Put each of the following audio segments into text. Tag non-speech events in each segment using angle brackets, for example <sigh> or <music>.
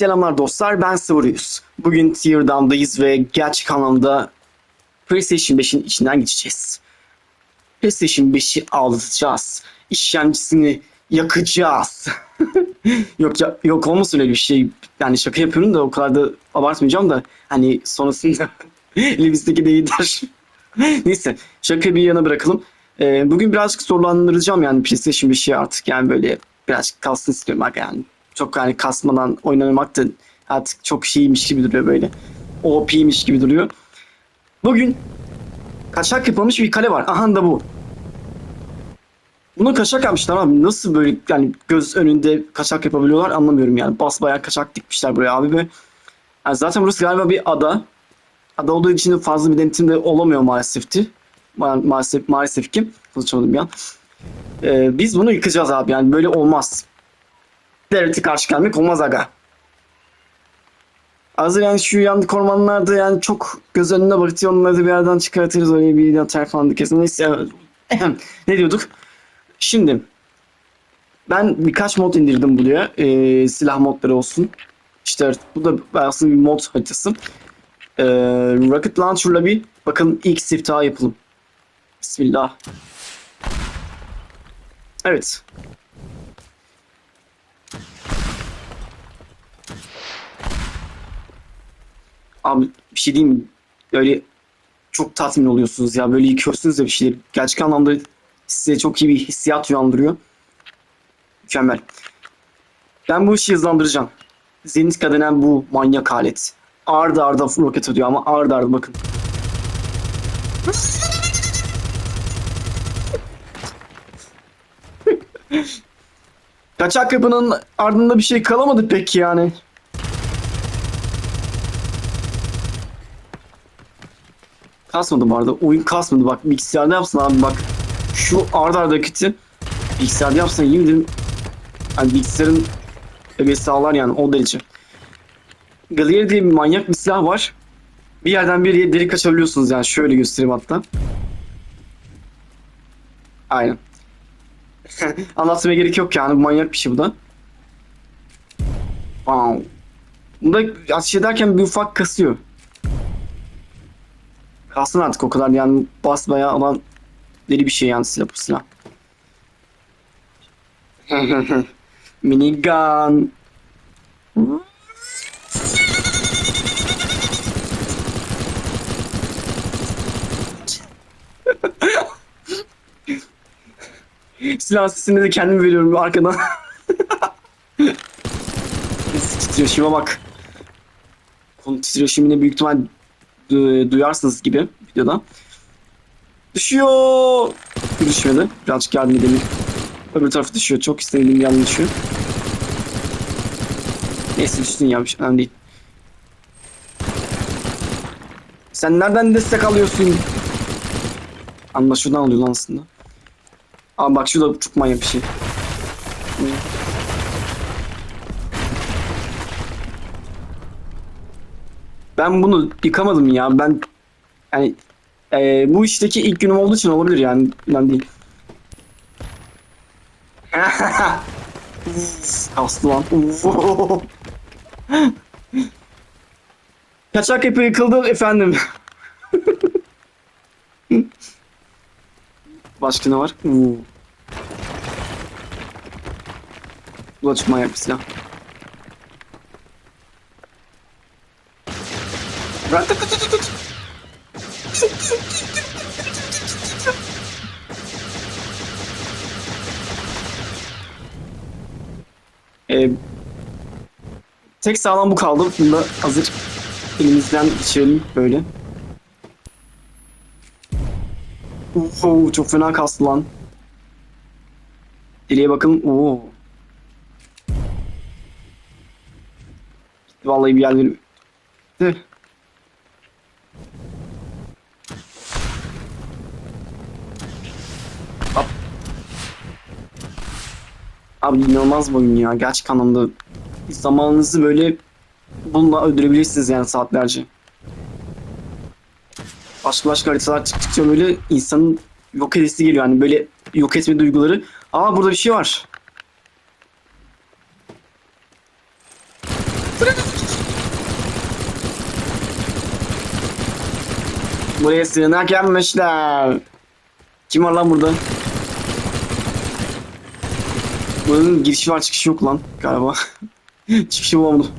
Selamlar dostlar ben Sıvırıyız. Bugün Teardown'dayız ve gerçek anlamda PlayStation 5'in içinden geçeceğiz. PlayStation 5'i ağlatacağız. İşlemcisini yakacağız. <laughs> yok ya, yok olmasın öyle bir şey. Yani şaka yapıyorum da o kadar da abartmayacağım da hani sonrasında <laughs> elimizdeki de. <laughs> Neyse şaka bir yana bırakalım. Ee, bugün birazcık sorulandıracağım yani PlayStation 5'i artık yani böyle birazcık kalsın istiyorum yani. Çok yani kasmadan oynamak da artık çok şeymiş gibi duruyor böyle. OP'miş gibi duruyor. Bugün kaçak yapılmış bir kale var. Aha da bu. Bunu kaçak yapmışlar abi. Nasıl böyle yani göz önünde kaçak yapabiliyorlar anlamıyorum yani. Basbayağı kaçak dikmişler buraya abi ve yani zaten burası galiba bir ada. Ada olduğu için de fazla bir denetim de olamıyor maalesefti. Ma- Maalesef, maalesef ki. Konuşamadım bir. Ee, biz bunu yıkacağız abi yani böyle olmaz. Devlete karşı gelmek olmaz aga. Hazır yani şu yandık ormanlarda yani çok göz önüne bakıyor onları da bir yerden çıkartırız öyle bir atar falan kesin. Neyse <clears throat> ne diyorduk? Şimdi ben birkaç mod indirdim buraya. Ee, silah modları olsun. İşte bu da aslında bir mod haritası. Ee, Rocket Launcher'la bir bakalım ilk siftahı yapalım. Bismillah. Evet. Abi bir şey diyeyim mi? Böyle çok tatmin oluyorsunuz ya. Böyle yıkıyorsunuz ya bir şeyleri. Gerçek anlamda size çok iyi bir hissiyat uyandırıyor. Mükemmel. Ben bu işi hızlandıracağım. Zenitka denen bu manyak alet. Arda arda roket atıyor ama arda arda bakın. Kaçak yapının ardında bir şey kalamadı pek yani. Kasmadı bu arada. Oyun kasmadı bak. Bilgisayarda yapsın abi bak. Şu arda arda kiti bilgisayarda yapsın yemin ederim. Yani bilgisayarın öyle sağlar yani o derece. Galileo diye bir manyak bir silah var. Bir yerden bir yere delik açabiliyorsunuz yani. Şöyle göstereyim hatta. Aynen. <laughs> Anlatmaya gerek yok yani. Manyak bir şey bu da. Wow. Bunda ateş ederken bir ufak kasıyor. Kalsın artık o kadar yani basmaya alan deli bir şey yani silah bu silah. <laughs> Minigun. Silah sesini de kendim veriyorum arkadan. Titreşime bak. Konu titreşimini büyük ihtimal du- duyarsınız gibi videoda. Düşüyor. Düşmedi. Birazcık yardım edelim. Öbür tarafı düşüyor. Çok istediğim bir yandan düşüyor. Neyse düşsün ya. Bir şey önemli değil. Sen nereden destek alıyorsun? Anla şuradan alıyor lan aslında. Abi bak şu da çok manyak bir şey. Ben bunu yıkamadım ya. Ben yani e, bu işteki ilk günüm olduğu için olabilir yani. Ben değil. <laughs> Kastı lan. <laughs> Kaçak yapı yıkıldı efendim. <laughs> Başka ne var? Oo. Bu da çok manyak bir silah. Ee, tek sağlam bu kaldı. Bunu da hazır elimizden geçirelim böyle. Oo, çok fena kastı lan. Deliye bakın. Oo. Vallahi bir yerleri... De. Hop. Abi inanılmaz bir oyun ya. Gerçek anlamda zamanınızı böyle bununla öldürebilirsiniz yani saatlerce. Başka başka haritalar çıktıkça böyle insanın yok edesi geliyor. Yani böyle yok etme duyguları. Aa burada bir şey var. Buraya sığınak gelmişler. Kim var lan burada? Buranın girişi var çıkışı yok lan galiba. <laughs> çıkışı bulamadım.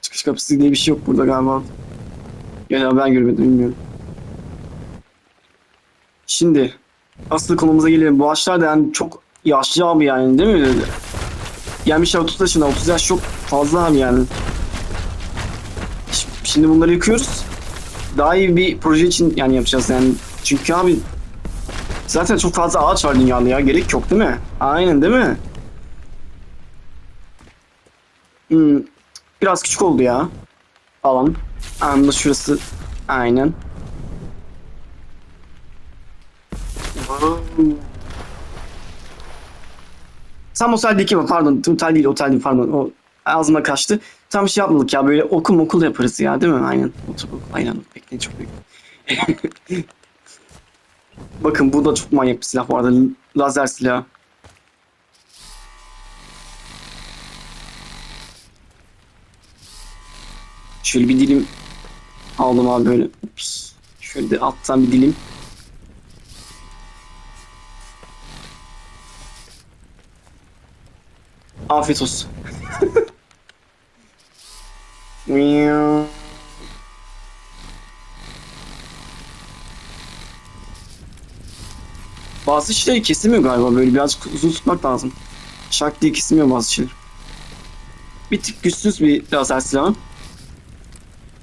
Çıkış kapısı diye bir şey yok burada galiba. Ya ben görmedim bilmiyorum. Şimdi asıl konumuza gelelim. Bu ağaçlar da yani çok yaşlı abi yani değil mi? Gelmişler 30 yaşında. 30 yaş çok fazla abi yani. Şimdi bunları yıkıyoruz. Daha iyi bir proje için yani yapacağız yani. Çünkü abi zaten çok fazla ağaç var dünyada ya. Gerek yok değil mi? Aynen değil mi? Hmm, biraz küçük oldu ya. Alan. Anında şurası. Aynen. Tam oteldeki mi? Pardon. Otel değil, otel değil pardon. O ağzıma kaçtı. Tam şey yapmadık ya böyle okul okul yaparız ya değil mi? Aynen. Otur, aynen. Bekleyin çok büyük. <laughs> Bakın bu da çok manyak bir silah bu arada. Lazer silahı. Şöyle bir dilim aldım abi böyle. Ups. Şöyle de alttan bir dilim. Afiyet olsun. Bazı şeyleri kesemiyor galiba böyle birazcık uzun tutmak lazım. Şak diye kesilmiyor bazı şeyler. Bir tık güçsüz bir lazer silahı.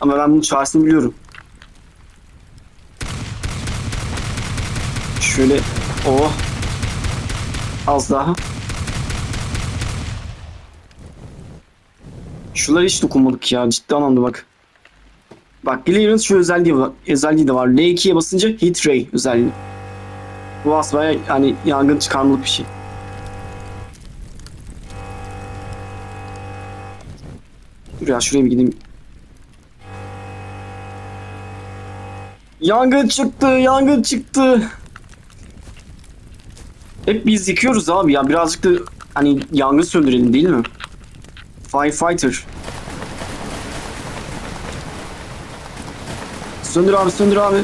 Ama ben bunun çaresini biliyorum. Şöyle oh az daha. Şunlara hiç dokunmadık ya ciddi anlamda bak. Bak Clearance şu özelliği, özelliği de var. L2'ye basınca Hit Ray özelliği. Bu aslında yani yangın çıkarmalık bir şey. Dur ya şuraya bir gideyim. Yangın çıktı, yangın çıktı. Hep biz yıkıyoruz abi ya birazcık da hani yangın söndürelim değil mi? Firefighter. Söndür abi, söndür abi.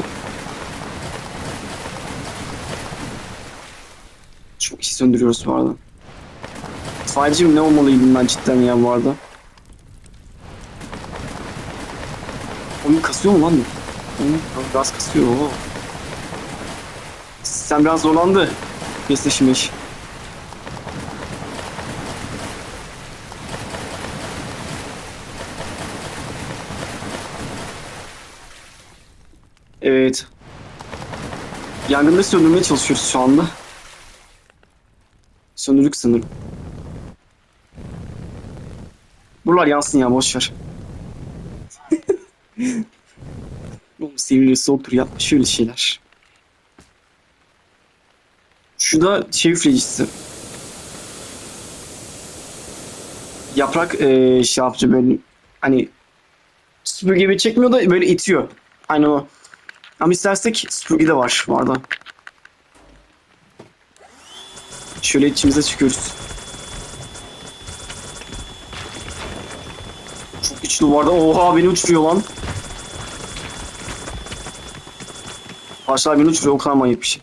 Çok iyi söndürüyoruz bu arada. İtfaiyeci ne olmalıydım ben cidden ya bu arada. Oyun kasıyor mu lan? Oyun biraz kasıyor. Oo. Sistem biraz zorlandı. PlayStation Evet. Yangını söndürmeye çalışıyoruz şu anda. Söndürdük sanırım. Buralar yansın ya boşver. <laughs> Oğlum sevgili soğuktur yapma şöyle şeyler. Şu da şey üfleyicisi. Yaprak eee şey yapıcı böyle hani süpürge gibi çekmiyor da böyle itiyor. Aynı o. Ama istersek süpürge de var bu arada. Şöyle içimize çıkıyoruz. Çok güçlü bu arada. Oha beni uçuruyor lan. Başlar beni uçuruyor o kadar manyak bir şey.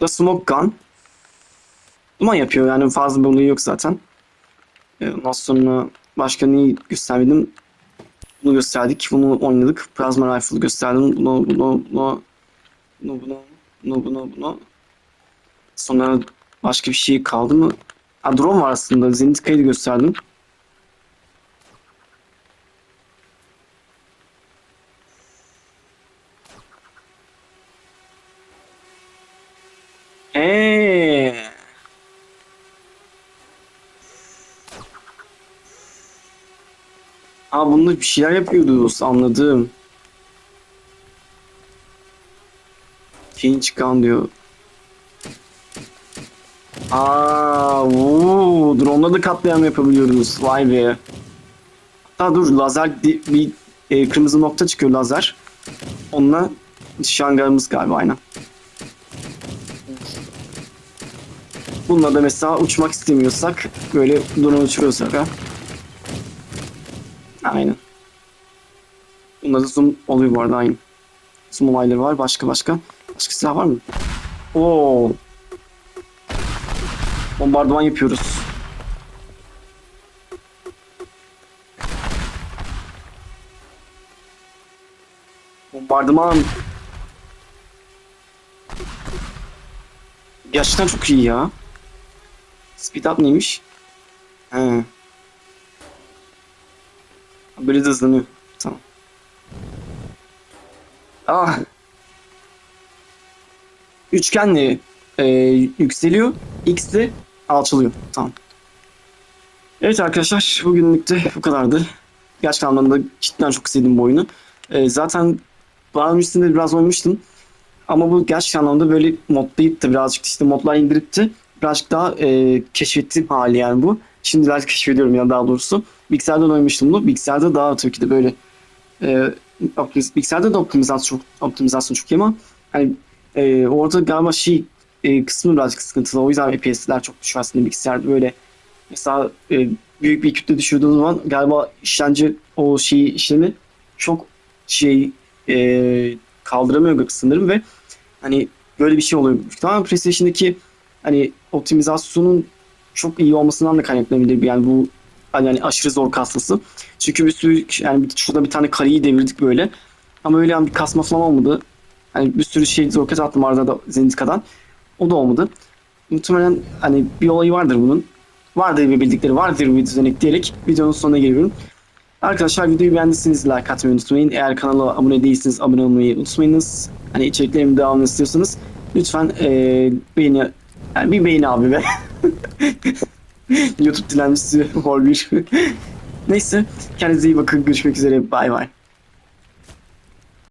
Da smoke gun. Duman yapıyor yani fazla olayı yok zaten. Ee, Ondan sonra başka neyi göstermedim? Bunu gösterdik. Bunu oynadık. Plasma Rifle gösterdim. Bunu, bunu, bunu, bunu, bunu, bunu, bunu, bunu. Sonra başka bir şey kaldı mı? Ha, drone var aslında. Zenitka'yı da gösterdim. Aa bunda bir şeyler yapıyordunuz anladım. Yeni çıkan diyor. Aa, vuu, drone'la da katliam yapabiliyoruz. Vay be. Hatta dur lazer bir e, kırmızı nokta çıkıyor lazer. Onunla nişangahımız galiba aynen. Bununla da mesela uçmak istemiyorsak böyle drone uçuruyoruz aga. Aynen. Bunda da zoom oluyor bu arada aynı. Zoom olayları var. Başka başka. Başka silah var mı? Oo. Bombardıman yapıyoruz. Bombardıman. Gerçekten çok iyi ya. Speed up neymiş? He. De hızlanıyor. Tamam. Ah. Üçgenle e, yükseliyor. X de alçalıyor. Tamam. Evet arkadaşlar bugünlük de bu kadardı. Gerçekten anlamda cidden çok sevdim bu oyunu. E, zaten daha öncesinde biraz oynamıştım. Ama bu gerçek anlamda böyle modlayıp da birazcık işte modlar indirip de birazcık daha e, keşfettiğim hali yani bu. Şimdi biraz keşfediyorum ya daha doğrusu. Bilgisayardan oynamıştım bunu. Bilgisayarda daha tabii ki de böyle e, optimiz, bilgisayarda da optimizasyon çok, optimizasyon çok iyi ama hani e, orada galiba şey e, kısmı birazcık sıkıntılı. O yüzden FPS'ler çok düşüyor aslında bilgisayarda böyle mesela e, büyük bir kütle düşürdüğü zaman galiba işlemci o şeyi işlemi çok şey e, kaldıramıyor sanırım ve hani böyle bir şey oluyor. Tamamen PlayStation'daki hani optimizasyonun çok iyi olmasından da kaynaklanabilir. Yani bu hani yani aşırı zor kasması. Çünkü bir sürü yani şurada bir tane kareyi devirdik böyle. Ama öyle yani bir kasma falan olmadı. Hani bir sürü şey roket attım arada da Zendika'dan. O da olmadı. Muhtemelen hani bir olayı vardır bunun. Vardır bir bildikleri vardır bir düzenek diyerek videonun sonuna geliyorum. Arkadaşlar videoyu beğendiyseniz like atmayı unutmayın. Eğer kanala abone değilseniz abone olmayı unutmayınız. Hani içeriklerimin devamını istiyorsanız lütfen eee beğeni yani bir beğeni abi be. <laughs> YouTube dilencisi hol bir. Neyse kendinize iyi bakın. Görüşmek üzere. Bay bay.